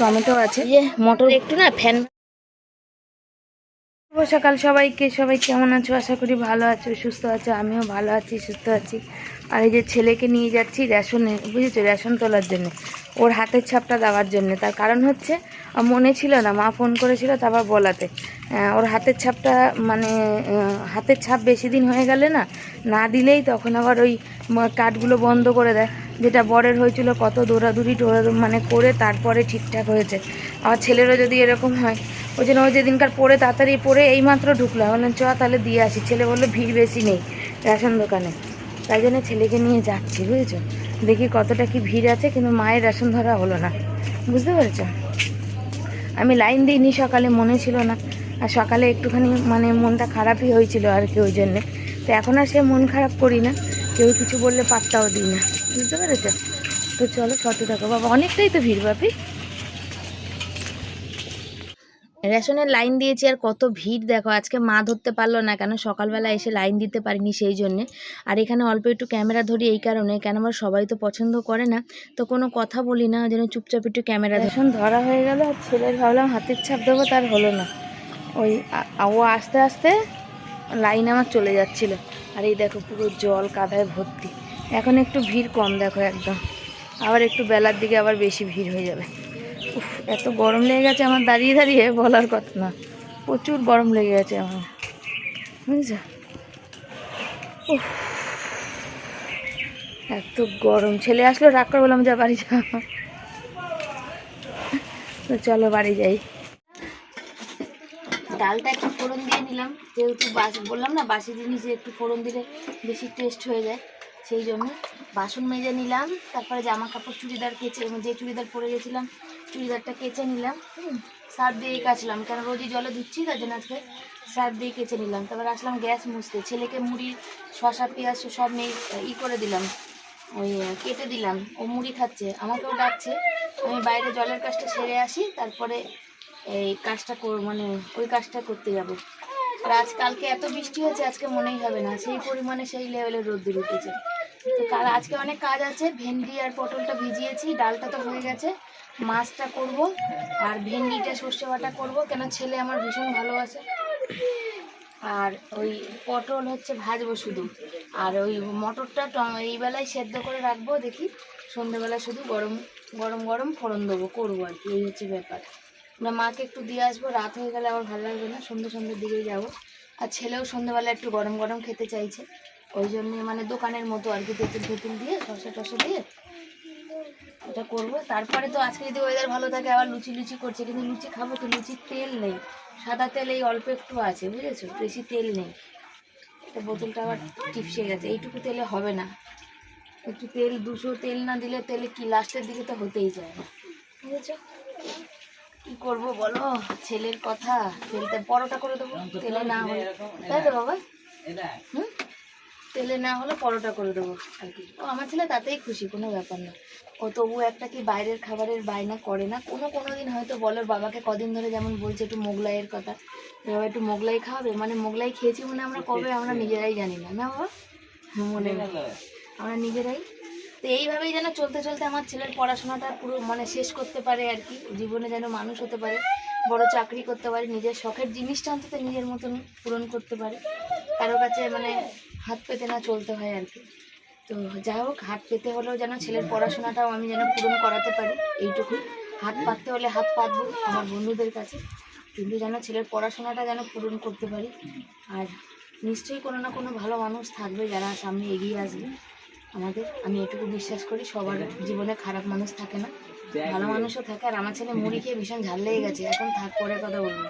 Tomato আছে। যে মটর একটু না ফ্যান। শুভ সকাল সবাইকে সবাই কেমন আছো? আশা করি ভালো আছো সুস্থ আছো আমিও ভালো আছি সুস্থ আছি। আর এই যে ছেলেকে নিয়ে যাচ্ছি রেশনে বুঝেছ? রেশন তোলার জন্য। ওর হাতের ছাপটা দেওয়ার জন্য। তার কারণ হচ্ছে মনে ছিল না, মা ফোন করেছিল তারপর বলাতে। ওর হাতের ছাপটা মানে হাতের ছাপ বেশি দিন হয়ে গেলে না না দিলেই তখন আবার ওই কার্ডগুলো বন্ধ করে দেয়। যেটা বরের হয়েছিল কত দৌড়াদৌড়ি টোড়া মানে করে তারপরে ঠিকঠাক হয়েছে। আমার ছেলেরও যদি এরকম হয়, ওই জন্য ওই যেদিনকার পরে তাড়াতাড়ি পরে এইমাত্র ঢুকলাম বললাম, চ তাহলে দিয়ে আসি। ছেলে বলল, ভিড় বেশি নেই রেশন দোকানে। তাই জন্য ছেলেকে নিয়ে যাচ্ছি, বুঝেছ? দেখি কতটা কি ভিড় আছে, কিন্তু মায়ের রেশন ধরা হলো না। বুঝতে পেরেছ? আমি লাইন দিইনি, সকালে মনে ছিল না। আর সকালে একটুখানি মানে মনটা খারাপই হয়েছিল আর কি ওই জন্যে। তো এখন আর সে মন খারাপ করি না, কেউ কিছু বললে পাত্তাও দিই না। বুঝতে পেরেছ? তো চলো সতে থাকো বাবা, অনেকটাই তো ভিড়, বাপি। রেশনের লাইন দিয়েছি আর কত ভিড়, দেখো আজকে মা ধরতে পারল না কেন? সকালবেলা এসে লাইন দিতে পারিনি সেই জন্যে। আর এখানে অল্প একটু ক্যামেরা ধরি এই কারণে, কেন আমার সবাই তো পছন্দ করে না। তো কোনো কথা বলি না জন্য চুপচাপ একটু ক্যামেরা রেশন ধরা হয়ে গেল, আর ছেলের ভাবলাম হাতের ছাপ দেবো, তার হলো না। ওই ও আস্তে আস্তে লাইন আমার চলে যাচ্ছিল। আর এই দেখো পুরো জল কাদায় ভর্তি। এখন একটু ভিড় কম, দেখো একদম। আবার একটু বেলার দিকে আবার বেশি ভিড় হয়ে যাবে। এত গরম লেগে গেছে আমার, দাঁড়িয়ে দাঁড়িয়ে বলার কথা না। প্রচুর গরম লেগে গেছে আমার, বুঝছ? এত গরম। ছেলে আসলো, রাগ করে বললাম, যা, বাড়ি যা। তো চলো, বাড়ি যাই। ডালটা একটু ফোড়ন দিয়ে নিলাম, যেহেতু বাস, বললাম না, বাসি জিনিসে একটু ফোড়ন দিলে বেশি টেস্ট হয়ে যায়, সেই জন্য বাসন মেজে নিলাম, তারপরে জামা কাপড় চুড়িদার কেচে, যে চুড়িদার পরে গেছিলাম চুড়িদারটা কেচে নিলাম, হুম, সার দিয়ে কাচলাম কেন রোজই জলে ধুচ্ছি, তার জন্য আজকে সার দিয়ে কেচে নিলাম। তারপর আসলাম গ্যাস মুছতে, ছেলেকে মুড়ি শশা পেঁয়াজ সব নিয়ে ই করে দিলাম, ওই কেটে দিলাম, ও মুড়ি খাচ্ছে, আমাকেও ডাকছে, আমি বাইরে জলের কাজটা সেরে আসি, তারপরে এই কাজটা কর মানে ওই কাজটা করতে যাব। আর আজ কালকে এত বৃষ্টি হয়েছে, আজকে মনেই হবে না, সেই পরিমাণে সেই লেভেলের রোদ্দুর উঠেছে। তো কাল আজকে অনেক কাজ আছে, ভেন্ডি আর পটলটা ভিজিয়েছি, ডালটা তো হয়ে গেছে মাছটা করব আর ভেন্ডিটা, সর্ষে বাটা করব, কেন ছেলে আমার ভীষণ ভালোবাসে। আর ওই পটল হচ্ছে ভাজবো শুধু। আর ওই মটরটা এই বেলায় সেদ্ধ করে রাখব, দেখি। সন্ধেবেলায় শুধু গরম গরম গরম ফোড়ন দেবো, করব আর কি, এই হচ্ছে ব্যাপার। আমরা মাকে একটু দিয়ে আসব, রাত হয়ে গেলে আবার ভালো লাগবে না সন্ধ্যে সন্ধ্যের দিকেই যাব। আর ছেলেও সন্ধ্যেবেলা একটু গরম গরম খেতে চাইছে। ওই জন্যে মানে দোকানের মতো আর কি তেঁতুল ফেতুল দিয়ে শসা টসা দিয়ে এটা করব। তারপরে তো আজকে যদি ওয়েদার ভালো থাকে আবার লুচি লুচি করছে কিন্তু লুচি খাব তো লুচির তেল নেই। সাদা তেল এই অল্প একটু আছে বুঝেছ? বেশি তেল নেই। এটা বোতলটা আবার টিপসে গেছে। এইটুকু তেলে হবে না। একটু তেল দুশো তেল না দিলে তেলে কি? লাস্টের দিকে তো হতেই যায় না। বুঝেছ? কি করব বলো? ছেলের কথা। তেলতে পরোটা করে দেবো। তেলে না হলে তাই তো বাবা? হুম? তেলে না হলে পরোটা করে দেবো আর কি। ও আমার ছেলে তাতেই খুশি কোনো ব্যাপার না। ও তবু একটা কি বাইরের খাবারের বায়না করে না? কোনো কোনো দিন হয়তো বলো বাবাকে কদিন ধরে যেমন বলছে একটু মোগলাইয়ের কথা বাবা একটু মোগলাই খাওয়াবে? মানে মোগলাই খেয়েছি মনে আমরা কবে? আমরা নিজেরাই জানি না। না বাবা? হ্যাঁ, মনে আমরা নিজেরাই তো এইভাবেই যেন চলতে চলতে আমার ছেলের পড়াশোনাটা পুরো মানে শেষ করতে পারে আর কি। জীবনে যেন মানুষ হতে পারে, বড় চাকরি করতে পারে, নিজের শখের জিনিসটা অন্তত নিজের মতন পূরণ করতে পারে। কারও কাছে মানে হাত পেতে না চলতে হয় আর কি। তো যাই হোক, হাত পেতে হলেও যেন ছেলের পড়াশোনাটাও আমি যেন পূরণ করাতে পারি এইটুকু হাত পাততে হলে হাত পাতবো আমার বন্ধুদের কাছে, কিন্তু যেন ছেলের পড়াশোনাটা যেন পূরণ করতে পারি। আর নিশ্চয়ই কোনো না কোনো ভালো মানুষ থাকবে যারা সামনে এগিয়ে আসবে। আমাদের। আমি এটুকু বিশ্বাস করি, সবার জীবনে খারাপ মানুষ থাকে না। ভালো মানুষও থাকে, আর আমার ছেলে মুড়ি খেয়ে ভীষণ ঝাল লেগে গেছে। এখন থাক পরে কথা বলব।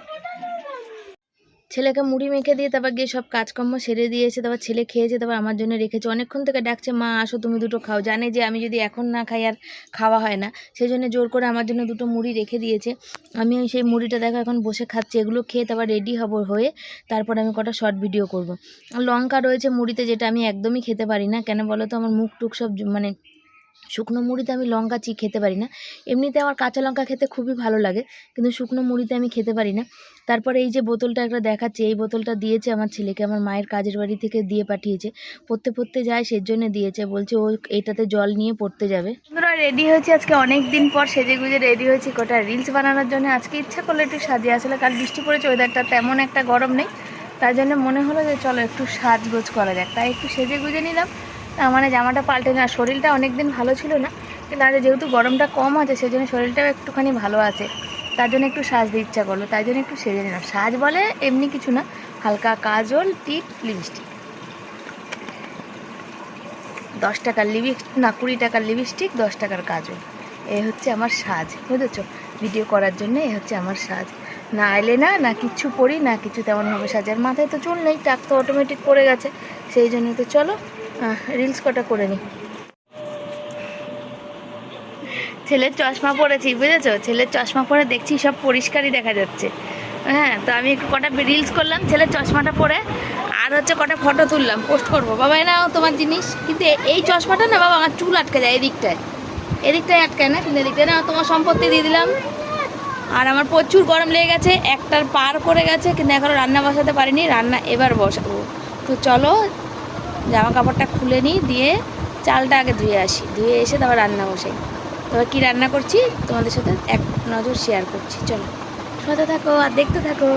ছেলেকে মুড়ি মেখে দিয়ে তারপর গিয়ে সব কাজকর্ম সেরে দিয়েছে, তারপর ছেলে খেয়েছে, তারপর আমার জন্য রেখেছে। অনেকক্ষণ থেকে ডাকছে, মা, আসো, তুমি দুটো খাও। জানে যে আমি যদি এখন না খাই আর খাওয়া হয় না। সেই জন্য জোর করে আমার জন্য দুটো মুড়ি রেখে দিয়েছে। আমি ওই সেই মুড়িটা দেখো, এখন বসে খাচ্ছি। এগুলো খেয়ে তারপর রেডি হব হয়ে তারপর আমি কটা শর্ট ভিডিও করব। লঙ্কা রয়েছে মুড়িতে, যেটা আমি একদমই খেতে পারি না। কেন বলো তো? আমার মুখ টুক সব মানে শুকনো মুড়িতে আমি লঙ্কা চি খেতে পারি না। এমনিতে আমার কাঁচা লঙ্কা খেতে খুবই ভালো লাগে, কিন্তু শুকনো মুড়িতে আমি খেতে পারি না। তারপরে এই যে বোতলটা একটা দেখাচ্ছে, এই বোতলটা দিয়েছে আমার ছেলেকে, আমার মায়ের কাজের বাড়ি থেকে দিয়ে পাঠিয়েছে। পড়তে পড়তে যায় সেই জন্য দিয়েছে, বলছে ও এটাতে জল নিয়ে পড়তে যাবে। বন্ধুরা রেডি হয়েছি আজকে অনেক দিন পর সেজে গুজে রেডি হয়েছি কটা রিলস বানানোর জন্য। আজকে ইচ্ছা করল একটু সাজিয়ে আসলে কাল বৃষ্টি পড়েছে ওয়েদারটা তেমন একটা গরম নেই। তার জন্য মনে হলো যে চলো একটু সাজগোজ করা যাক। তাই একটু সেজে গুজে নিলাম। মানে জামাটা পাল্টে না, শরীরটা অনেক দিন ভালো ছিল না, কিন্তু আজ যেহেতু গরমটা কম আছে সেই জন্য শরীরটাও একটুখানি ভালো আছে, তার জন্য একটু সাজতে ইচ্ছা করল, তাই জন্য একটু সেজে নিলাম। সাজ বলে এমনি কিছু না, হালকা কাজল, টিপ, লিপস্টিক। দশ টাকার লিপস্টিক, না, কুড়ি টাকার লিপস্টিক, দশ টাকার কাজল। এ হচ্ছে আমার সাজ, বুঝেছ? ভিডিও করার জন্য এ হচ্ছে আমার সাজ। না এলে না না কিচ্ছু পরি, না কিছু তেমনভাবে সাজার। মাথায় তো চুল নেই, টাক তো অটোমেটিক পড়ে গেছে, সেই জন্য তো চলো রিলস কটা করে নিই ছেলের চশমা পরেছি, বুঝেছ? ছেলের চশমা পরে দেখছি সব পরিষ্কারই দেখা যাচ্ছে। হ্যাঁ তো আমি একটু কটা রিলস করলাম, ছেলের চশমাটা পরে আর হচ্ছে কটা ফটো তুললাম পোস্ট করব। বাবা, এই নাও তোমার জিনিস। কিন্তু এই চশমাটা না বাবা, আমার চুল আটকে যায় এদিকটায়। এদিকটায় আটকায় না? কিন্তু এদিকটায় না, তোমার সম্পত্তি দিয়ে দিলাম। আর আমার প্রচুর গরম লেগে গেছে, একটার পার করে গেছে, কিন্তু এখনও রান্না বসাতে পারিনি। রান্না এবার বসাবো। তো চলো জামা কাপড়টা খুলে নিই, দিয়ে চালটা আগে ধুয়ে আসি। ধুয়ে এসে তারপর রান্না বসাই। তবে কি রান্না করছি? তোমাদের সাথে এক নজর শেয়ার করছি। চলো। সাথে থাকো আর দেখতে থাকো।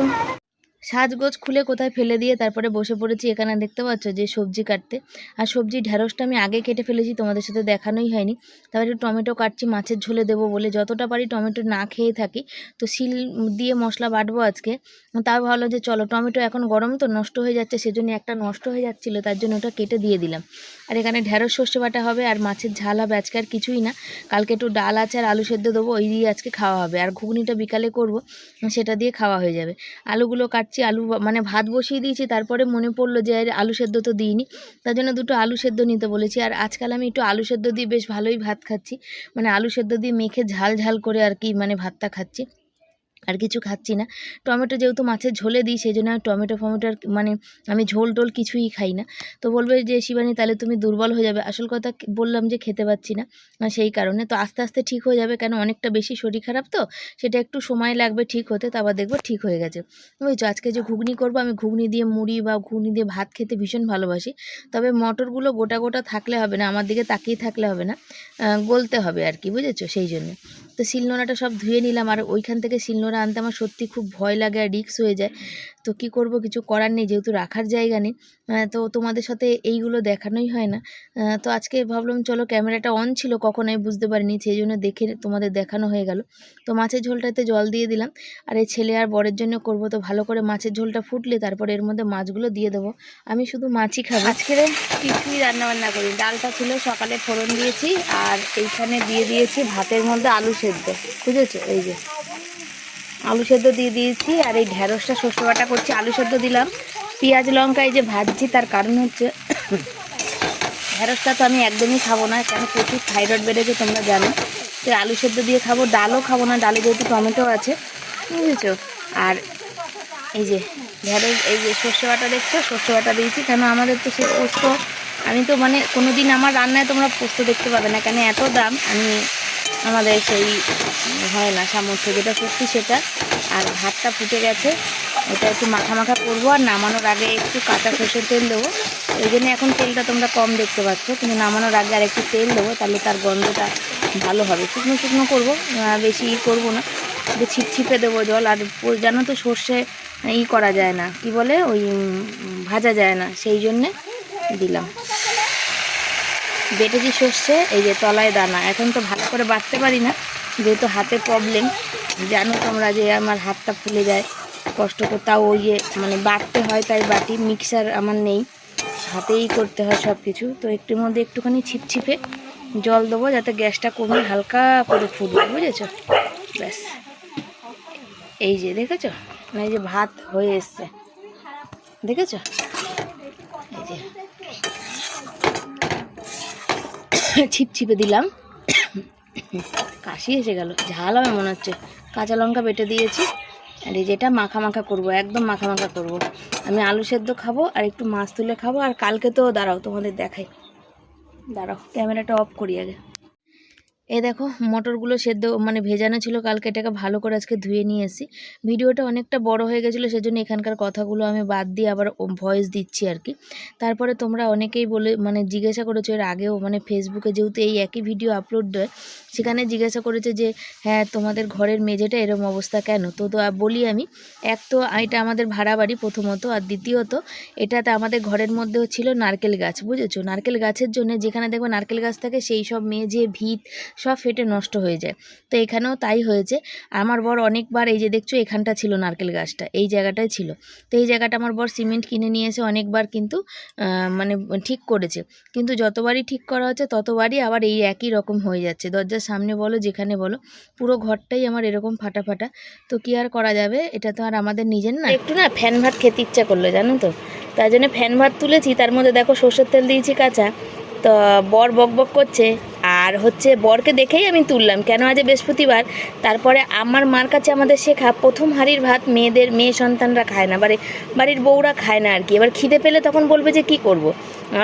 সাজগোজ খুলে কোথায় ফেলে দিয়ে তারপরে বসে পড়েছি। এখানে দেখতে পাচ্ছ যে সবজি কাটতে। আর সবজি ঢ্যাঁড়সটা আমি আগে কেটে ফেলেছি, তোমাদের সাথে দেখানোই হয়নি। তারপরে একটু টমেটো কাটছি, মাছের ঝোলে দেবো বলে। যতটা পারি টমেটো না খেয়ে থাকি। তো শিল দিয়ে মশলা বাটবো আজকে। তাও ভালো যে চলো, টমেটো এখন গরম তো নষ্ট হয়ে যাচ্ছে, সেজন্য একটা নষ্ট হয়ে যাচ্ছিল, তার জন্য ওটা কেটে দিয়ে দিলাম। আর এখানে ঢ্যাঁড়স সর্ষে বাটা হবে আর মাছের ঝাল হবে। আজকে আর কিছুই না। কালকে একটু ডাল আছে আর আলু সেদ্ধ দেবো, ওই দিয়ে আজকে খাওয়া হবে। আর ঘুগনিটা বিকালে করব, সেটা দিয়ে খাওয়া হয়ে যাবে। আলুগুলো কাটছি, আলু মানে ভাত বসিয়ে দিয়েছি, তারপরে মনে পড়ল যে আলু সেদ্ধ তো দিইনি। তার জন্য দুটো আলু সেদ্ধ নিতে বলেছি। আর আজকাল আমি একটু আলু সেদ্ধ দিয়ে বেশ ভালোই ভাত খাচ্ছি। মানে আলু সেদ্ধ দিয়ে মেখে ঝাল ঝাল করে আর কি মানে ভাতটা খাচ্ছি। আর কিছু খাচ্ছি না। টমেটো যেহেতু মাছের ঝোলে দিই সেই জন্য টমেটো ফমেটো আর মানে আমি ঝোল টোল কিছুই খাই না। তো বলবে যে, শিবানী, তাহলে তুমি দুর্বল হয়ে যাবে। আসল কথা বললাম যে, খেতে পাচ্ছি না। সেই কারণে তো আস্তে আস্তে ঠিক হয়ে যাবে, কেন অনেকটা বেশি শরীর খারাপ তো, সেটা একটু সময় লাগবে ঠিক হতে, তারপর দেখব ঠিক হয়ে গেছে। বুঝছ? আজকে যে ঘুগনি করব, আমি ঘুগনি দিয়ে মুড়ি বা ঘুগনি দিয়ে ভাত খেতে ভীষণ ভালোবাসি। তবে মটরগুলো গোটা গোটা থাকলে হবে না, আমার দিকে তাকিয়ে থাকলে হবে না। গলতে হবে আর কি, বুঝেছ? সেই জন্য। তো শিলনোড়াটা সব ধুয়ে নিলাম, আর ওইখান থেকে শিলনোড়া আনতে আমার সত্যি খুব ভয় লাগে আর রিক্স হয়ে যায়। তো কি করব? কিছু করার নেই, যেহেতু রাখার জায়গা নেই। তো তোমাদের সাথে এইগুলো দেখানোই হয় না। তো আজকে ভাবলাম চলো ক্যামেরাটা অন ছিল, কখন আমি বুঝতে পারিনি, সেই জন্য দেখে তোমাদের দেখানো হয়ে গেল। তো মাছের ঝোলটাতে জল দিয়ে দিলাম। আর এই ছেলে আর বরের জন্য করব, তো ভালো করে মাছের ঝোলটা ফুটলে তারপরে এর মধ্যে মাছগুলো দিয়ে দেবো। আমি শুধু মাছই খাব। আজকে কিছুই রান্না বান্না করি ডালটা ছিল, সকালে ফোড়ন দিয়েছি, আর এইখানে দিয়ে দিয়েছি ভাতের মধ্যে আলু সেদ্ধ। বুঝেছ? এই যে। আলু সেদ্ধ দিয়ে দিয়েছি, আর এই ঢ্যাঁড়সটা শস্য বাটা করছি, আলু সেদ্ধ দিলাম। পেঁয়াজ, লঙ্কা এই যে ভাজছি, তার কারণ হচ্ছে ঢ্যাঁড়সটা তো আমি একদমই খাব না, কেন প্রচুর থাইরয়েড বেড়েছে তোমরা জানো। তো আলু সেদ্ধ দিয়ে খাব, ডালও খাব না, ডালে যেহেতু টমেটো আছে, বুঝেছ? আর এই যে ঢ্যাঁড়স এই যে শস্য বাটা দেখছ? শস্য বাটা দিয়েছি, কেন আমাদের তো সেই পোস্ত, আমি তো মানে কোনো দিন আমার রান্নায় তোমরা পোস্ত দেখতে পাবে না, কেন এত দাম, আমি আমাদের সেই হয় না সামর্থ্য যেটা সত্যি সেটা। আর ভাতটা ফুটে গেছে। এটা একটু মাখা মাখা করব আর নামানোর আগে একটু কাঁচা সর্ষের তেল দেবো। ওই জন্য এখন তেলটা তোমরা কম দেখতে পাচ্ছ, কিন্তু নামানোর আগে আর একটু তেল দেবো, তাহলে তার গন্ধটা ভালো হবে। শুকনো শুকনো করব বেশি ই করব না। একটু ছিপছিপে দেবো জল, আর জানো তো সর্ষে ই করা যায় না। কি বলে? ওই ভাজা যায় না। সেই জন্যে দিলাম। বেটেছি সর্ষে, এই যে তলায় দানা। এখন তো ভালো করে বাটতে পারি না, যেহেতু হাতে প্রবলেম জানো তোমরা যে আমার হাতটা ফুলে যায়, কষ্ট করে। তাও ওই যে মানে বাটতে হয় তাই বাটি মিক্সার আমার নেই। হাতেই করতে হয় সব কিছু তো একটুর মধ্যে একটুখানি ছিপছিপে জল দেবো, যাতে গ্যাসটা কমে, হালকা করে ফুটবে, বুঝেছ? ব্যাস। এই যে দেখেছ? না এই যে ভাত হয়ে এসছে। দেখেছ? এই যে। ছিপছিপে দিলাম। কাশি এসে গেল, ঝাল হবে মনে হচ্ছে। কাঁচা লঙ্কা বেটে দিয়েছি, আর এই যেটা মাখা মাখা করব, একদম মাখা মাখা করব। আমি আলু সেদ্ধ খাব আর একটু মাছ তুলে খাব, আর কালকে তো দাঁড়াও তোমাদের দেখাই। দাঁড়াও, ক্যামেরাটা অফ করি আগে। এই দেখো মটরগুলো সেদ্ধ মানে ভেজানো ছিল কালকে, এটাকে ভালো করে আজকে ধুয়ে নিয়ে এসি। ভিডিওটা অনেকটা বড় হয়ে গেছিল, সেজন্য এখানকার কথাগুলো আমি বাদ দিয়ে আবার ভয়েস দিচ্ছি আর কি। তারপরে তোমরা অনেকেই বলে মানে জিজ্ঞাসা করেছ, এর আগেও মানে ফেসবুকে যেহেতু এই একই ভিডিও আপলোড দেয়, সেখানে জিজ্ঞাসা করেছে যে হ্যাঁ তোমাদের ঘরের মেঝেটা এরম অবস্থা কেন? তো তো বলি আমি, এক তো এটা আমাদের ভাড়া বাড়ি প্রথমত, আর দ্বিতীয়ত এটাতে আমাদের ঘরের মধ্যেও ছিল নারকেল গাছ, বুঝেছ? নারকেল গাছের জন্য যেখানে দেখবে নারকেল গাছ থাকে, সেই সব মেঝে, ভিত সব ফেটে নষ্ট হয়ে যায়। তো এখানেও তাই হয়েছে। আমার বর অনেকবার এই যে দেখছ, এখানটা ছিল নারকেল গাছটা, এই জায়গাটাই ছিল। তো এই জায়গাটা আমার বর সিমেন্ট কিনে নিয়ে এসে অনেকবার কিন্তু মানে ঠিক করেছে। কিন্তু যতবারই ঠিক করা হচ্ছে, ততবারই আবার এই একই রকম হয়ে যাচ্ছে। দরজার সামনে বলো, যেখানে বলো, পুরো ঘরটাই আমার এরকম ফাটা ফাটা। তো কি আর করা যাবে? এটা তো আর আমাদের নিজের না। একটু না ফ্যান ভাত খেতে ইচ্ছা করল, জানো তো? তাই জন্য ফ্যান ভাত তুলেছি, তার মধ্যে দেখো সর্ষের তেল দিয়েছি কাঁচা। তো বর বক বক করছে। আর হচ্ছে বরকে দেখেই আমি তুললাম, কেন আজ বৃহস্পতিবার? তারপরে আমার মার কাছে আমাদের শেখা প্রথম হাঁড়ির ভাত মেয়েদের, মেয়ে সন্তানরা খায় না, বাড়ি, বাড়ির বউরা খায় না আর কি। এবার খিদে পেলে তখন বলবে যে কি করব।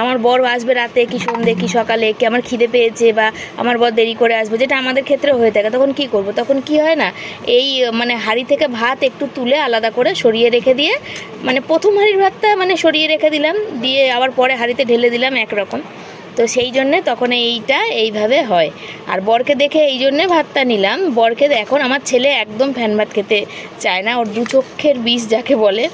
আমার বর আসবে রাতে, কি সন্ধে, কি সকালে, কি আমার খিদে পেয়েছে বা আমার বর দেরি করে আসবে, যেটা আমাদের ক্ষেত্রে হয়ে থাকে। তখন কি করব? তখন কি হয় না, এই মানে হাঁড়ি থেকে ভাত একটু তুলে আলাদা করে সরিয়ে রেখে দিয়ে মানে প্রথম হাঁড়ির ভাতটা মানে সরিয়ে রেখে দিলাম, দিয়ে আবার পরে হাঁড়িতে ঢেলে দিলাম একরকম। তো সেই জন্যে তখন এইটা এইভাবে হয়। আর বরকে দেখে এই জন্যে ভাতটা নিলাম। বরকে এখন আমার ছেলে একদম ফ্যান ভাত খেতে চায় না। ওর দু চক্ষের বিষ যাকে বলে।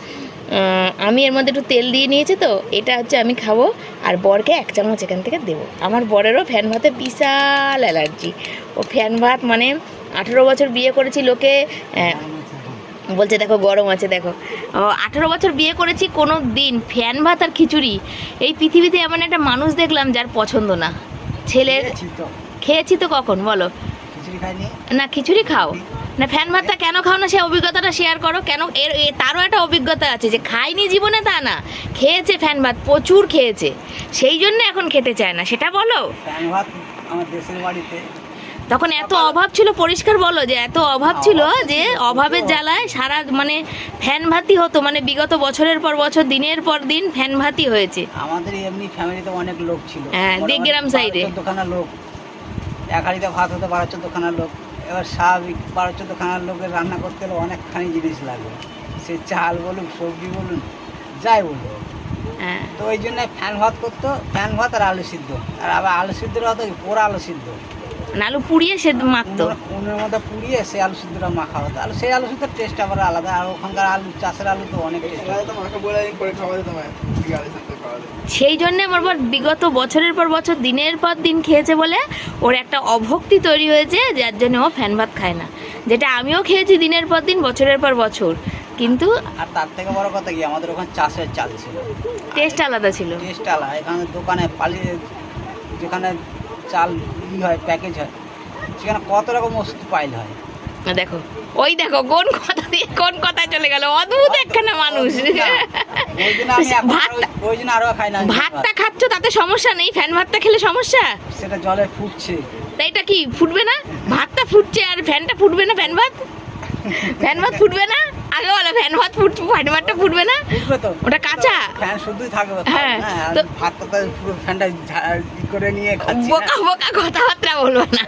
আমি এর মধ্যে একটু তেল দিয়ে নিয়েছি তো, এটা হচ্ছে আমি খাব। আর বরকে এক চামচ এখান থেকে দেবো। আমার বরেরও ফ্যান ভাতে বিশাল অ্যালার্জি। ও ফ্যান ভাত মানে আঠেরো বছর বিয়ে করেছি লোকে বলছে দেখো গরম আছে, দেখো। আঠেরো বছর বিয়ে করেছি কোনো দিন। ফ্যান ভাত আর খিচুড়ি। এই পৃথিবীতে এমন একটা মানুষ দেখলাম যার পছন্দ না। ছেলের খেয়েছি তো কখন? বলো। না খিচুড়ি খাও। না ফ্যান ভাতটা কেন খাও না সে অভিজ্ঞতাটা শেয়ার করো। কেন এর তারও একটা অভিজ্ঞতা আছে যে খায়নি জীবনে তা না। খেয়েছে ফ্যান ভাত প্রচুর খেয়েছে। সেই জন্য এখন খেতে চায় না। সেটা বলো। ফ্যান ভাত আমার দেশের বাড়িতে তখন এত অভাব ছিল পরিষ্কার বলো যে এত অভাব ছিল যে অভাবের জ্বালায় সারা মানে ফ্যান ভাতি হতো মানে বিগত বছরের পর বছর দিনের পর দিন ফ্যান ভাতি হয়েছে। আমাদের এমনি ফ্যামিলিতে অনেক লোক ছিল। হ্যাঁ, দেগ্রাম সাইডে। চোদ্দখানা লোক এক হাঁড়িতে ভাত হতো বারো চোদ্দখানা লোক। এবার স্বাভাবিক বারো চোদ্দখানা লোকের রান্না করতে হলে অনেকখানি জিনিস লাগে। সে চাল বলুন সবজি বলুন যাই বলুন। হ্যাঁ। তো ওই জন্য ফ্যান ভাত করতো ফ্যান ভাত আর আলু সিদ্ধ। আর আবার আলু সিদ্ধটা হতো পোড়া আলু সিদ্ধ। আলু পুড়িয়ে সে মাখতো। উনুন- উনুনের মধ্যে পুড়িয়ে সেই আলু সিদ্ধটা মাখা হতো। আর সেই আলু সিদ্ধের টেস্ট আবার আলাদা। আর ওখানকার আলু চাষের আলু তো অনেক টেস্ট সেই জন্য আমার বর বিগত বছরের পর বছর দিনের পর দিন খেয়েছে বলে ওর একটা অভক্তি তৈরি হয়েছে যার জন্য ও ফ্যান ভাত খায় না। যেটা আমিও খেয়েছি দিনের পর দিন বছরের পর বছর। কিন্তু আর তার থেকে বড় কথা কি আমাদের ওখানে চাষের চাল ছিল। টেস্ট আলাদা ছিল। টেস্ট আলাদা। এখানে দোকানে পালিয়ে যেখানে চাল ই হয় প্যাকেজ হয় সেখানে কত রকম ওষুধ পাইল হয়। না, দেখো ওই দেখো কোন কথা দিয়ে কোন কথা চলে গেল? অদ্ভুত একখানা মানুষ। ভাতটা খাচ্ছ তাতে সমস্যা নেই ফ্যান ভাতটা খেলে সমস্যা? সেটা জলে ফুটছে। তাই এটা কি ফুটবে না? ভাতটা ফুটছে আর ফ্যানটা ফুটবে না ফ্যান ভাত? ফ্যান ভাত ফুটবে না? আগে বলো ফ্যান ভাত ফুট ফ্যান ভাতটা ফুটবে না? ওটা কাঁচা? ফ্যান শুধুই থাকবে হ্যাঁ, হ্যাঁ তো- ভাতটা পুরো ফ্যানটা করে নিয়ে খাচ্ছি বোকা বোকা কথাবার্তা বলব না।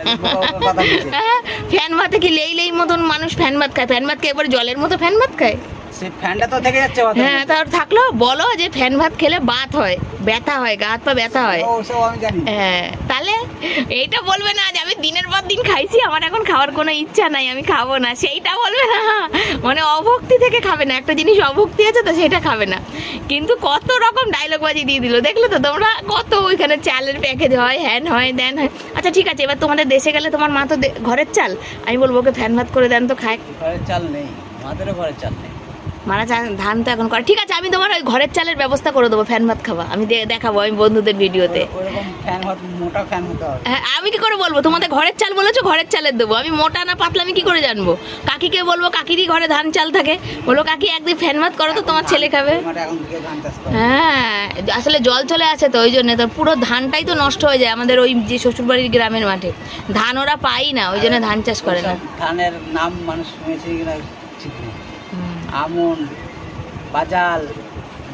হ্যাঁ, ফ্যান ভাতে কি লেই লেই মতন মানুষ ফ্যান ভাত খায়? ফ্যান ভাত খেয়ে এবার জলের মতো ফ্যান ভাত খায়? ফ্যানটা তো থেকে যাচ্ছে হ্যাঁ তার থাকল বলো যে ফ্যান ভাত খেলে বাত হয় ব্যথা হয় গা হাত পা ব্যথা হয়। আমি হ্যাঁ তাহলে এইটা বলবে না যে আমি দিনের পর দিন খাইছি আমার এখন খাওয়ার কোনো ইচ্ছা নাই আমি খাব না সেইটা বলবে না। মানে অভক্তি থেকে খাবে না একটা জিনিস অভক্তি আছে তো সেটা খাবে না। কিন্তু কত রকম ডায়লগ বাজি দিয়ে দিল দেখলে তো তোমরা কত ওইখানে চালের প্যাকেজ হয় হ্যান হয় দেন হয়। আচ্ছা ঠিক আছে এবার তোমাদের দেশে গেলে তোমার মা তো ঘরের চাল? আমি বলব ওকে ফ্যান ভাত করে দেন তো খায়। ঘরের চাল নেই আমাদেরও ঘরের চাল নেই। মারা ধান তো এখন করে ঠিক আছে আমি তোমার ওই ঘরের চালের ব্যবস্থা করে দেবো ফ্যান ভাত খাওয়া আমি দেখাবো আমি বন্ধুদের ভিডিওতে। হ্যাঁ আমি কি করে বলব? তোমাদের ঘরের চাল বলেছ ঘরের চালের দেবো। আমি মোটা না পাতলা আমি কি করে জানব? কাকিকে বলব কাকিরই ঘরে ধান চাল থাকে। বলো কাকি একদিন ফ্যান ভাত করো তো তোমার ছেলে খাবে। হ্যাঁ আসলে জল চলে আসে তো ওই জন্য তো পুরো ধানটাই তো নষ্ট হয়ে যায় আমাদের ওই যে শ্বশুরবাড়ির গ্রামের মাঠে। ধান ওরা পাই না ওই জন্য ধান চাষ করে না। ধানের নাম মানুষ শুনেছে। আমন বাজাল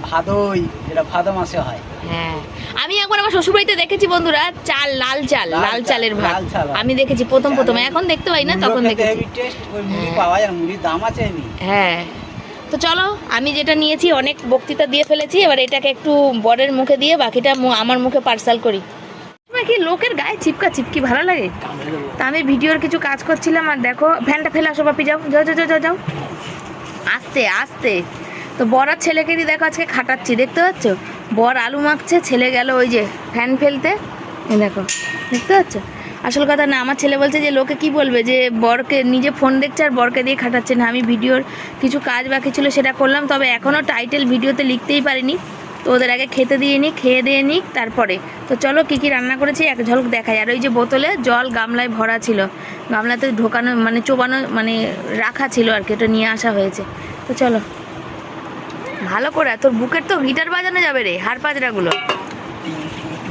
ভাদই যেটা ভাদ মাসে হয়। হ্যাঁ। আমি একবার আমার শ্বশুরবাড়িতে দেখেছি বন্ধুরা চাল লাল চাল লাল চালের ভাত। আমি দেখেছি প্রথম প্রথম এখন দেখতে পাই না তখন দেখেছি। হেভি টেস্ট ওই মুড়ি হ্যাঁ। পাওয়া যায় মুড়ির দাম আছে হ্যাঁ। তো চলো আমি যেটা নিয়েছি অনেক বক্তৃতা দিয়ে ফেলেছি এবার এটাকে একটু বরের মুখে দিয়ে বাকিটা মু- আমার মুখে পার্সাল করি। তোমার কি লোকের গায়ে চিপকা চিপকি ভালো লাগে? তা আমি ভিডিওর কিছু কাজ করছিলাম আর দেখো ফ্যানটা ফেলে আসো বাপি যাও। যাও যাও যাও, যাও যাও। আস্তে আস্তে। তো বর আর দিয়ে দেখো আজকে খাটাচ্ছি, দেখতে পাচ্ছ? বর আলু মাখছে, ছেলে গেল ওই যে ফ্যান ফেলতে। দেখো, দেখতে পাচ্ছ? আসল কথা না, আমার ছেলে বলছে যে, লোকে কি বলবে যে, বরকে নিজে ফোন দেখছে আর বরকে দিয়ে খাটাচ্ছে না। আমি ভিডিওর কিছু কাজ বাকি ছিল সেটা করলাম, তবে এখনও টাইটেল ভিডিওতে লিখতেই পারিনি। তো ওদের আগে খেতে দিয়ে নিই খেয়ে দিয়ে নিই তারপরে। তো চলো কী কী রান্না করেছি, এক ঝলক দেখাই। আর ওই যে বোতলে জল গামলায় ভরা ছিল, গামলাতে ঢোকানো মানে চোবানো মানে রাখা ছিল আর কি, ওটা নিয়ে আসা হয়েছে। তো চলো। ভালো করে তোর বুকের তো গিটার বাজানো যাবে রে হার পাজরাগুলো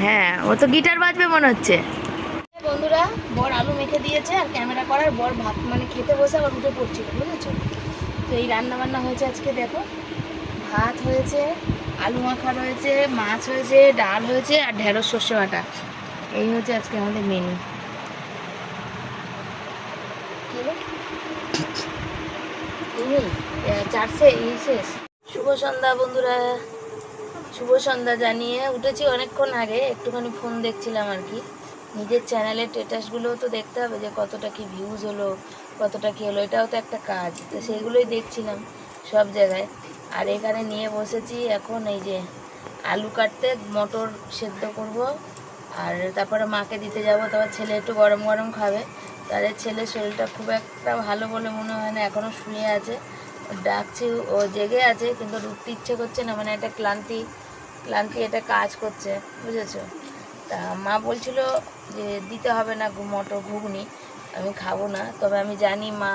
হ্যাঁ ও তো গিটার বাজবে মনে হচ্ছে। বন্ধুরা, বর আলু মেখে দিয়েছে, আর ক্যামেরা করার বর ভাত মানে খেতে বসে আবার উঠে পড়ছিল, বুঝেছ? তো এই রান্না বান্না হয়েছে আজকে, দেখো। ভাত হয়েছে আলু মাখা রয়েছে, মাছ হয়েছে ডাল হয়েছে আর ঢেঁড়স শস্য বাটা। এই হচ্ছে আজকে আমাদের মেনু হলো? এই শেষ। বন্ধুরা। জানিয়ে উঠেছি অনেকক্ষণ আগে, একটুখানি ফোন দেখছিলাম আর কি। নিজের চ্যানেলের তো দেখতে হবে যে কতটা কি ভিউজ হলো, কতটা কি হলো, এটাও তো একটা কাজ। তো সেইগুলোই দেখছিলাম সব জায়গায়। আর এখানে নিয়ে বসেছি এখন এই যে আলু কাটতে, মটর সেদ্ধ করব। আর তারপরে মাকে দিতে যাব, তারপর ছেলে একটু গরম গরম খাবে। তাদের ছেলের শরীরটা খুব একটা ভালো বলে মনে হয় না এখনও শুয়ে আছে। ডাকছি, ও জেগে আছে, কিন্তু উঠতে ইচ্ছে করছে না মানে একটা ক্লান্তি ক্লান্তি এটা কাজ করছে, বুঝেছ? তা মা বলছিল যে দিতে হবে না মটর ঘুগনি। আমি খাব না। তবে আমি জানি মা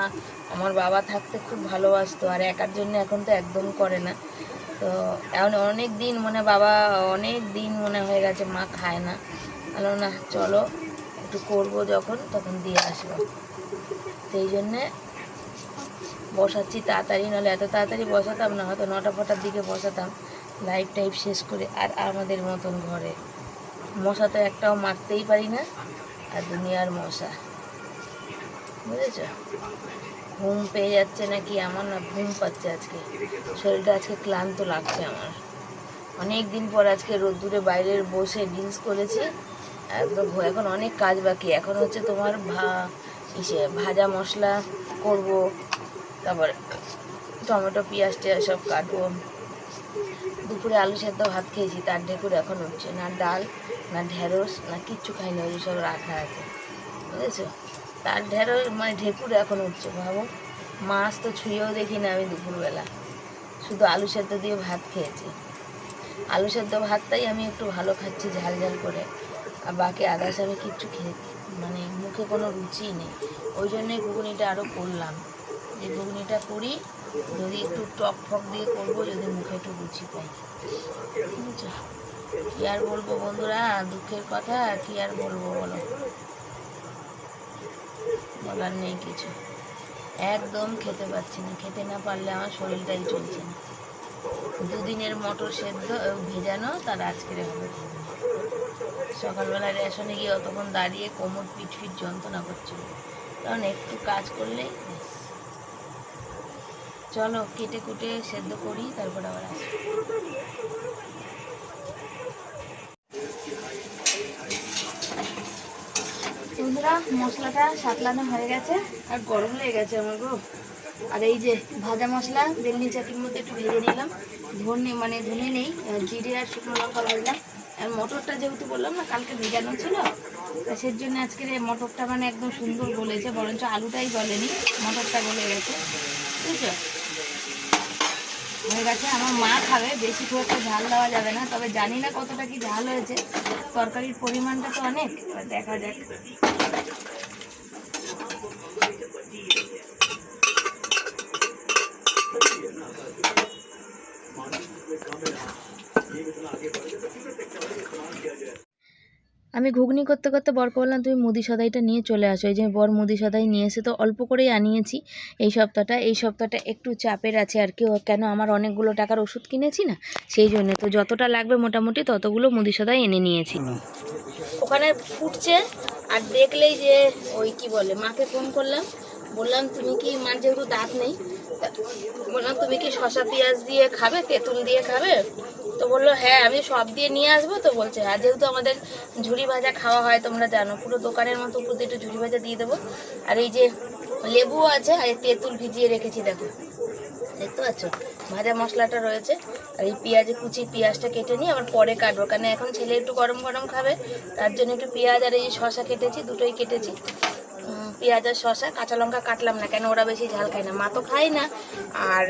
আমার বাবা থাকতে খুব ভালোবাসতো, আর একার জন্য এখন তো একদম করে না। তো এখন অনেক দিন মনে বাবা, অনেক দিন মনে হয়ে গেছে মা খায় না। বললাম না, চলো, একটু করব যখন, তখন দিয়ে আসব। সেই জন্যে বসাচ্ছি তাড়াতাড়ি, নাহলে এত তাড়াতাড়ি বসাতাম না, হয়তো নটা ফটার দিকে বসাতাম। লাইট টাইপ শেষ করে, আর আমাদের মতন ঘরে। মশা তো একটাও মারতেই পারি না, আর দুনিয়ার মশা। বুঝেছ ঘুম পেয়ে যাচ্ছে নাকি আমার না? ঘুম পাচ্ছে আজকে। শরীরটা আজকে ক্লান্ত লাগছে আমার। অনেক দিন পর আজকে রোদ্দুরে বাইরের বসে রিলস করেছি। একদম এখন অনেক কাজ বাকি। এখন হচ্ছে তোমার ভা ইসে ভাজা মশলা করব। তারপর টমেটো, পেঁয়াজ টেয়াজ সব কাটবো। দুপুরে আলু সেদ্ধ ভাত খেয়েছি, তার ঢেকুর এখন উঠছে। না ডাল, না ঢেঁড়স, না কিচ্ছু খাইনি। ওই সব রাখা আছে। বুঝেছ? তার ঢেঁড়স মানে ঢেকুর এখন উঠছে, ভাবো। মাছ তো ছুঁয়েও দেখি না আমি দুপুরবেলা। শুধু আলু সেদ্ধ দিয়ে ভাত খেয়েছি। আলু সেদ্ধ ভাতটাই আমি একটু ভালো খাচ্ছি ঝাল ঝাল করে। আর বাকি আদার্স আমি কিচ্ছু খেয়ে মানে মুখে কোনো রুচিই নেই। ওই জন্যই ঘুগনিটা আরও করলাম। যে ঘুগনিটা করি, যদি একটু টক ফক দিয়ে করব, যদি মুখে একটু রুচি পাই। বুঝেছ কী আর বলব বন্ধুরা? দুঃখের কথা কি আর বলব বলো? বলার নেই কিছু। একদম খেতে পাচ্ছি না। খেতে না পারলে আমার শরীরটাই চলছে না। দুদিনের মটর সেদ্ধ ভেজানো তার আজকের হবে সকালবেলা রেশনে গিয়ে অতক্ষণ দাঁড়িয়ে কোমর পিঠ ফিট যন্ত্রণা করছিল কারণ একটু কাজ ব্যাস। চলো, কেটে কুটে সেদ্ধ করি, তারপর আবার আসি। বন্ধুরা, মশলাটা সাতলানো হয়ে গেছে আর গরম লেগে গেছে আমার গো। আর এই যে ভাজা মশলা, বেলনি চাটির মধ্যে একটু ভেজে নিলাম। ধনে মানে ধনে নেই জিরে আর শুকনো লঙ্কা ভাজলাম আর মটরটা যেহেতু বললাম না, কালকে ভেজানো ছিল সেই জন্য আজকের এই মটরটা মানে একদম সুন্দর গলেছে, বরঞ্চ আলুটাই গলেনি, মটরটা গলে গেছে। বুঝছ? হয়ে গেছে। আমার মা খাবে, বেশি খুব একটা ঝাল দেওয়া যাবে না, তবে জানি না কতটা কি ঝাল হয়েছে। তরকারির পরিমাণটা তো অনেক দেখা যাক। আমি ঘুগনি করতে করতে বরকে বললাম তুমি মুদি সদাইটা নিয়ে চলে আসো। এই যে বর মুদি সদাই নিয়ে এসে তো অল্প করেই আনিয়েছি এই সপ্তাহটা। এই সপ্তাহটা একটু চাপের আছে আর কি। কেন আমার অনেকগুলো টাকার ওষুধ কিনেছি না? সেই জন্য তো যতটা লাগবে মোটামুটি ততগুলো মুদি সদাই এনে নিয়েছি। ওখানে ফুটছে আর দেখলেই যে ওই কি বলে মাকে ফোন করলাম। বললাম তুমি কি মার যেহেতু দাঁত নেই বললাম তুমি কি শশা পেঁয়াজ দিয়ে খাবে তেঁতুল দিয়ে খাবে? তো বলল হ্যাঁ আমি সব দিয়ে নিয়ে আসব। তো বলছে, আর যেহেতু আমাদের ঝুড়ি ভাজা খাওয়া হয়, তোমরা জানো, পুরো দোকানের মতো উপর দিয়ে একটু ঝুড়ি ভাজা দিয়ে দেবো। আর এই যে লেবুও আছে, আর তেঁতুল ভিজিয়ে রেখেছি, দেখো। দেখতে পাচ্ছ? ভাজা মশলাটা রয়েছে, আর এই পেঁয়াজে, কুচি পেঁয়াজটা কেটে নিয়ে আবার পরে কাটবো। কারণ এখন ছেলে একটু গরম গরম খাবে, তার জন্য একটু পেঁয়াজ আর এই শশা কেটেছি, দুটোই কেটেছি। পেঁয়াজ আর শশা কাঁচা লঙ্কা কাটলাম না, কেন ওরা বেশি ঝাল খায় না? মা তো খায় না, আর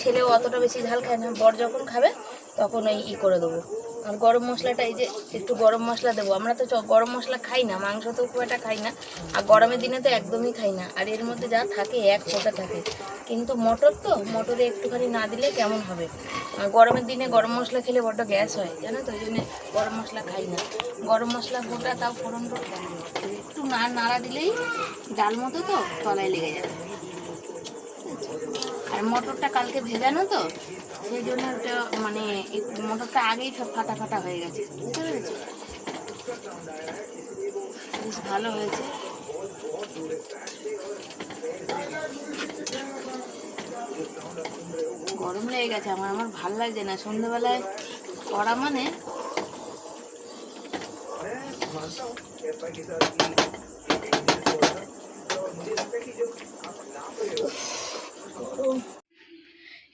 ছেলেও অতটা বেশি ঝাল খায় না। বর যখন খাবে তখন ওই ই করে দেবো। আর গরম মশলাটা এই যে একটু গরম মশলা দেবো। আমরা তো গরম মশলা খাই না, মাংস তো খুব একটা খাই না। আর গরমের দিনে তো একদমই খাই না। আর এর মধ্যে যা থাকে, এক ফোঁটা থাকে। কিন্তু মটর তো, মটরে একটুখানি না দিলে কেমন হবে? গরমের দিনে গরম মশলা খেলে বড্ড গ্যাস হয়, জানো তো? ওই জন্য গরম মশলা খাই না। গরম মশলা গোটা তাও ফোড়ন একটু না, নাড়া দিলেই ডাল মতো তো তলায় লেগে যাবে। আর মটরটা কালকে ভেজানো তো, সেই জন্য মানে মটরটা আগেই সব ফাটা ফাটা হয়ে গেছে। বুঝতে পেরেছ? বেশ ভালো হয়েছে। গরম লেগে গেছে, আমার আমার ভালো লাগছে না। সন্ধ্যেবেলায় করা মানে?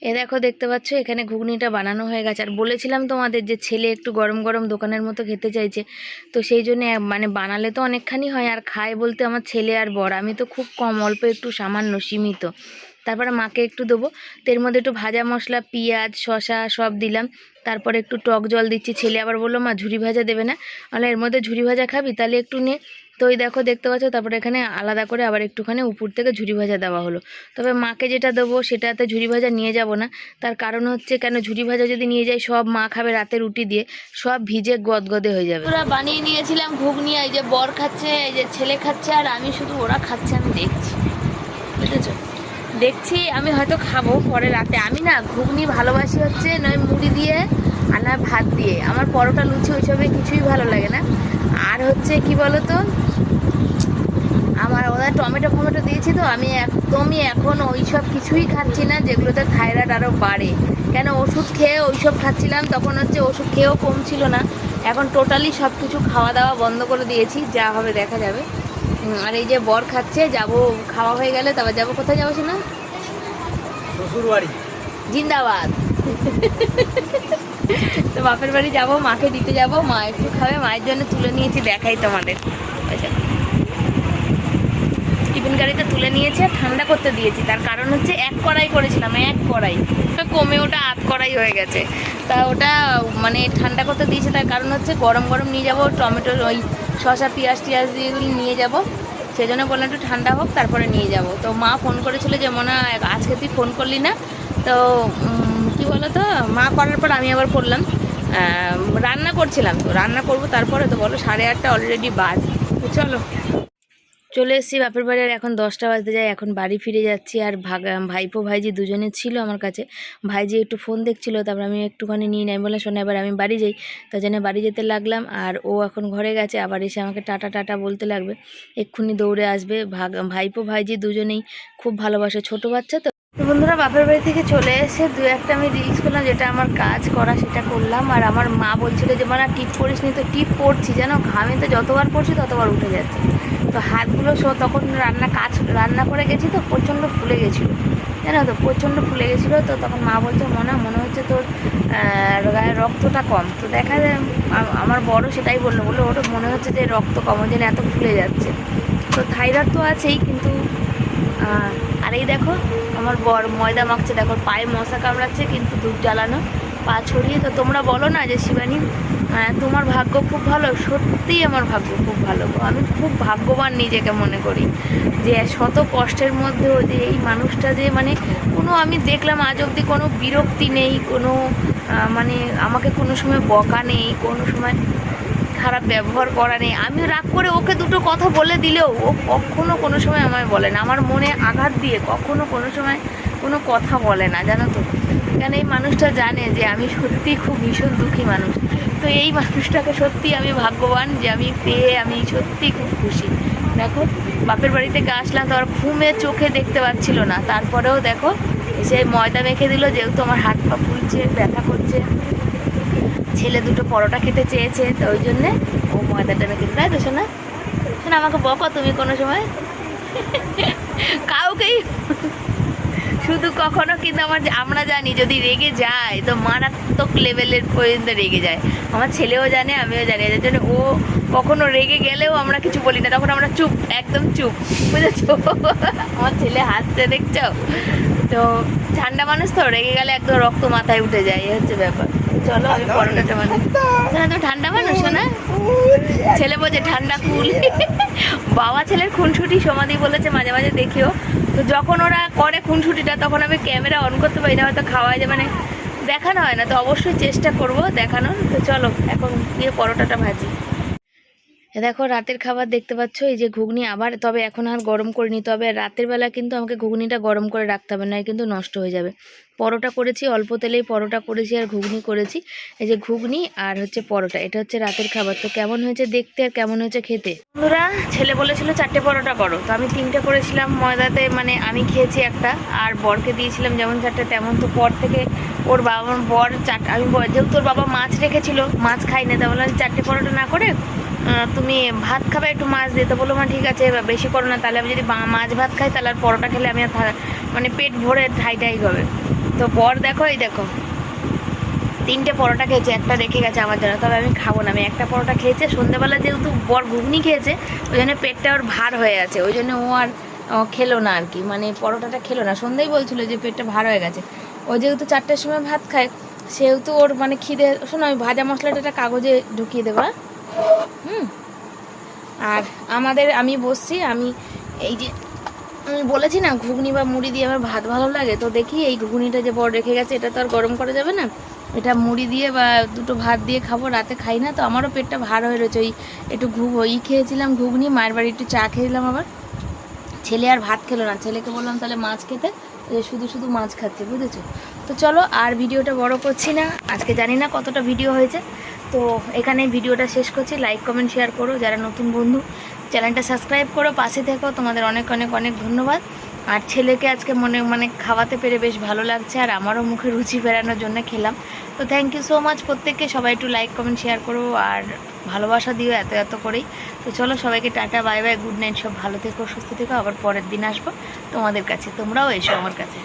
এ দেখো, দেখতে পাচ্ছ, এখানে ঘুগনিটা বানানো হয়ে গেছে। আর বলেছিলাম তোমাদের যে ছেলে একটু গরম গরম দোকানের মতো খেতে চাইছে, তো সেই জন্য মানে বানালে তো অনেকখানি হয়, আর খায় বলতে আমার ছেলে আর বড় আমি তো খুব কম, অল্প একটু সামান্য, সীমিত। তারপরে মাকে একটু দেবো। তো এর মধ্যে একটু ভাজা মশলা, পেঁয়াজ শশা সব দিলাম। তারপরে একটু টক জল দিচ্ছি। ছেলে আবার বলল, মা, ঝুরি ভাজা দেবে না। মানে এর মধ্যে ঝুরি ভাজা খাবি? তাহলে একটু নে। তো ওই দেখো দেখতে পাচ্ছ তারপরে এখানে আলাদা করে আবার একটুখানি উপর থেকে ঝুরি ভাজা দেওয়া হলো। তবে মাকে যেটা দেবো সেটাতে ঝুরি ভাজা নিয়ে যাব না। তার কারণ হচ্ছে কেন ঝুরি ভাজা যদি নিয়ে যাই সব মা খাবে রাতে রুটি দিয়ে সব ভিজে গদগদে হয়ে যাবে। ওরা বানিয়ে নিয়েছিলাম ঘুগনি এই যে বর খাচ্ছে এই যে ছেলে খাচ্ছে আর আমি শুধু ওরা খাচ্ছে আমি দেখছি। বুঝেছ? দেখছি আমি হয়তো খাব পরে রাতে। আমি না ঘুগনি ভালোবাসি হচ্ছে নয় মুড়ি দিয়ে আর ভাত দিয়ে। আমার পরোটা লুচি ওইসবে কিছুই ভালো লাগে না। আর হচ্ছে কি বলো তো আমার ওরা টমেটো ফমেটো দিয়েছি তো আমি একদমই এখন ওই সব কিছুই খাচ্ছি না যেগুলোতে থাইরয়েড আরও বাড়ে। কেন ওষুধ খেয়ে ওই সব খাচ্ছিলাম তখন হচ্ছে ওষুধ খেয়েও কমছিল না। এখন টোটালি সব কিছু খাওয়া দাওয়া বন্ধ করে দিয়েছি যা হবে দেখা যাবে। আর এই যে বর খাচ্ছে যাব খাওয়া হয়ে গেলে তারপর যাব কোথায় যাব শোনা? শ্বশুর বাড়ি জিন্দাবাদ। তো বাপের বাড়ি যাব, মাকে দিতে যাব, মা একটু খাবে, মায়ের জন্য তুলে নিয়েছি, দেখাই তোমাদের। টিফিন গাড়িতে তুলে নিয়েছে, ঠান্ডা করতে দিয়েছি। তার কারণ হচ্ছে এক কড়াই করেছিলাম, এক কড়াই। কমে ওটা আধ কড়াই হয়ে গেছে। তা ওটা মানে ঠান্ডা করতে দিয়েছে, তার কারণ হচ্ছে গরম গরম নিয়ে যাব, টমেটো, ওই শসা, পেঁয়াজ, টিয়াজ দিয়ে নিয়ে যাব। সেই জন্য বললাম একটু ঠান্ডা হোক, তারপরে নিয়ে যাব। তো মা ফোন করেছিল যে, মনে, আজকে তুই ফোন করলি না? তো কি বলো তো মা করার পর আমি আবার করলাম রান্না করছিলাম। তো রান্না করব তারপরে তো বলো, সাড়ে আটটা অলরেডি বাজ। চলো। চলে এসেছি বাপের বাড়ি, আর এখন দশটা বাজতে যায়। এখন বাড়ি ফিরে যাচ্ছি, আর ভাগ ভাইপো ভাইজি দুজনে ছিল আমার কাছে। ভাইজি একটু ফোন দেখছিল, তারপর আমি একটুখানি নিয়ে নেই। বলে শোনা, এবার আমি বাড়ি যাই। তার জন্য বাড়ি যেতে লাগলাম, আর ও এখন ঘরে গেছে। আবার এসে আমাকে টাটা টাটা বলতে লাগবে। এক্ষুনি দৌড়ে আসবে। ভাগ ভাইপো ভাইজি দুজনেই খুব ভালোবাসে। ছোট বাচ্চা তো। তো বন্ধুরা, বাপের বাড়ি থেকে চলে এসে দু একটা আমি রিলস করলাম, যেটা আমার কাজ করা সেটা করলাম। আর আমার মা বলছিল যে মানে টিপ পড়িস নি তো, টিপ পড়ছি যেন ঘামে তো যতবার পড়ছি ততবার উঠে যাচ্ছে। তো হাতগুলো সো, তখন রান্না কাজ, রান্না করে গেছি তো, প্রচণ্ড ফুলে গেছিল। জানো তো, প্রচণ্ড ফুলে গেছিল। তো তখন মা বলছে, মনে মনে হচ্ছে তোর গায়ে রক্তটা কম। তো দেখা যায় আমার বড় সেটাই বলল। বলল ওটা মনে হচ্ছে যে রক্ত কম, ওই জন্য এত ফুলে যাচ্ছে। তো থাইরয়েড তো আছেই, কিন্তু আর এই দেখো আমার বর ময়দা মাখছে, দেখো পায়ে মশা কামড়াচ্ছে, কিন্তু ধূপ জ্বালানো। পা ছড়িয়ে, তো তোমরা বলো না যে শিবানী তোমার ভাগ্য খুব ভালো? সত্যিই আমার ভাগ্য খুব ভালো আমি খুব ভাগ্যবান নিজেকে মনে করি যে শত কষ্টের মধ্যেও যে এই মানুষটা যে মানে কোনো আমি দেখলাম আজ অবধি কোনো বিরক্তি নেই, কোনো মানে আমাকে কোনো সময় বকা নেই, কোনো সময় খারাপ ব্যবহার করা নেই। আমি রাগ করে ওকে দুটো কথা বলে দিলেও ও কখনো কোনো সময় আমায় বলে না। আমার মনে আঘাত দিয়ে কখনো কোনো সময় কোনো কথা বলে না, জানো তো? কারণ এই মানুষটা জানে যে আমি সত্যি খুব ভীষণ দুঃখী মানুষ। তো এই মানুষটাকে সত্যি আমি ভাগ্যবান যে আমি পেয়ে আমি সত্যি খুব খুশি। দেখো, বাপের বাড়ি থেকে আসলাম তো আর ঘুমে চোখে দেখতে পাচ্ছিল না। তারপরেও দেখো, এসে ময়দা মেখে দিল, যেহেতু আমার হাত পা ফুলছে, ব্যথা করছে। ছেলে দুটো পরোটা খেতে চেয়েছে, তো ওই জন্যে ও ময়দাটা মেখে তাই তো শোনা শোনা আমাকে বকো তুমি কোনো সময়। কাউকেই শুধু কখনো কিন্তু আমার আমরা জানি যদি রেগে যায়, তো মারাত্মক লেভেলের পর্যন্ত রেগে যায়। আমার ছেলেও জানে, আমিও জানি। এদের জন্য ও কখনো রেগে গেলেও আমরা কিছু বলি না। তখন আমরা চুপ, একদম চুপ। বুঝেছ? আমার ছেলে হাসতে দেখছ? তো ঠান্ডা মানুষ তো, রেগে গেলে একদম রক্ত মাথায় উঠে যায়, এই হচ্ছে ব্যাপার। চলো আমি পরোটাটা তুমি ঠান্ডা মানুষ না। ছেলে বলছে ঠান্ডা কুল বাবা ছেলের খুনসুটি সমাধি বলেছে মাঝে মাঝে দেখিও। তো যখন ওরা করে খুনসুটিটা তখন আমি ক্যামেরা অন করতে পারি না হয়তো খাওয়াই যায় মানে দেখানো হয় না। তো অবশ্যই চেষ্টা করব দেখানোর। তো চলো এখন গিয়ে পরোটাটা ভাজি। দেখো, রাতের খাবার দেখতে পাচ্ছ? এই যে ঘুগনি আবার, তবে এখন আর গরম করিনি তবে রাতের বেলা কিন্তু আমাকে ঘুগনিটা গরম করে রাখতে হবে না কিন্তু নষ্ট হয়ে যাবে। পরোটা করেছি, অল্প তেলেই পরোটা করেছি আর ঘুগনি করেছি। এই যে ঘুগনি আর হচ্ছে পরোটা, এটা হচ্ছে রাতের খাবার। তো কেমন হয়েছে দেখতে আর কেমন হয়েছে খেতে? বন্ধুরা, ছেলে বলেছিল চারটে পরোটা করো। তো আমি তিনটে করেছিলাম, ময়দাতে মানে আমি খেয়েছি একটা, আর বরকে দিয়েছিলাম যেমন চারটে, তেমন তো পর থেকে ওর বাবা বর চার, আমি যেহেতু ওর বাবা মাছ রেখেছিল, মাছ খাই না তা বললাম চারটে পরোটা না করে তুমি ভাত খাবে, একটু মাছ দিতে বলল, মা, ঠিক আছে বেশি করো না, তাহলে আমি যদি মাছ ভাত খাই, তাহলে আর পরোটা খেলে আমি আর মানে পেট ভরে ঠাই ঠাই হবে। তো বর দেখো, এই দেখো, তিনটে পরোটা খেয়েছে, একটা রেখে গেছে আমার জন্য। তবে আমি খাব না, আমি একটা পরোটা খেয়েছে সন্ধ্যেবেলা যেহেতু বর ঘুগনি খেয়েছে, ওই জন্য পেটটা ওর ভার হয়ে আছে, ওই জন্য ও আর খেলো না আর কি মানে পরোটাটা খেলো না। সন্ধ্যেই বলছিল যে পেটটা ভার হয়ে গেছে। ও যেহেতু চারটের সময় ভাত খায়, সেহেতু ওর মানে খিদে, শোনো ওই ভাজা মশলাটা কাগজে ঢুকিয়ে দেবা হুম। আর আমাদের, আমি বসছি, আমি এই যে, আমি বলেছি না, ঘুগনি বা মুড়ি দিয়ে আমার ভাত ভালো লাগে, তো দেখি এই ঘুগনিটা যে বড় রেখে গেছে, এটা তো আর গরম করা যাবে না? এটা মুড়ি দিয়ে বা দুটো ভাত দিয়ে খাব, রাতে খাই না, তো আমারও পেটটা ভার হয়ে রয়েছে, ওই একটু ঘু ওই খেয়েছিলাম ঘুগনি, মায়ের বাড়ি একটু চা খেয়েছিলাম আবার। ছেলে আর ভাত খেলো না, ছেলেকে বললাম তাহলে মাছ খেতে শুধু শুধু মাছ খাচ্ছে, বুঝেছ? তো চলো আর ভিডিওটা বড় করছি না, আজকে জানি না কতটা ভিডিও হয়েছে তো এখানে ভিডিওটা শেষ করছি। লাইক কমেন্ট শেয়ার করো। যারা নতুন বন্ধু, চ্যানেলটা সাবস্ক্রাইব করো। পাশে থেকো। তোমাদের অনেক অনেক অনেক ধন্যবাদ। আর ছেলেকে আজকে মনে মানে খাওয়াতে পেরে বেশ ভালো লাগছে। আর আমারও মুখে রুচি ফেরানোর জন্য খেলাম। তো থ্যাংক ইউ সো মাচ প্রত্যেককে। সবাই একটু লাইক কমেন্ট শেয়ার করো। আর ভালোবাসা দিও এত এত করেই। তো চলো সবাইকে tata bye bye good night সব ভালো থেকো, সুস্থ থেকো। আবার পরের দিন আসব তোমাদের কাছে। তোমরাও এসো আমার কাছে।